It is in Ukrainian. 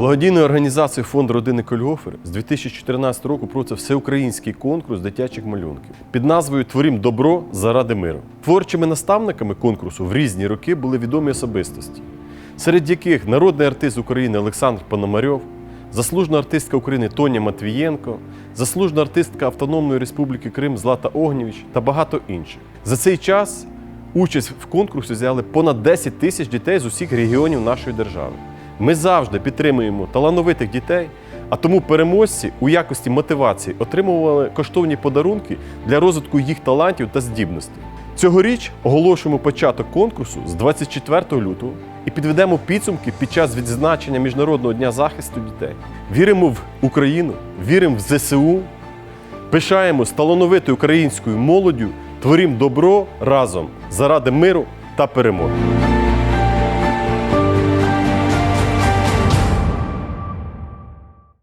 Благодійною організацією фонд родини Кольгофер з 2014 року проводиться всеукраїнський конкурс дитячих малюнків під назвою Творім добро заради миру. Творчими наставниками конкурсу в різні роки були відомі особистості, серед яких народний артист України Олександр Пономарьов, заслужена артистка України Тоня Матвієнко, заслужена артистка Автономної Республіки Крим Злата Огнєвіч та багато інших. За цей час участь в конкурсі взяли понад 10 тисяч дітей з усіх регіонів нашої держави. Ми завжди підтримуємо талановитих дітей, а тому переможці у якості мотивації отримували коштовні подарунки для розвитку їх талантів та здібностей. Цьогоріч оголошуємо початок конкурсу з 24 лютого і підведемо підсумки під час відзначення Міжнародного дня захисту дітей. Віримо в Україну, віримо в ЗСУ, пишаємось талановитою українською молоддю, творім добро разом заради миру та перемоги.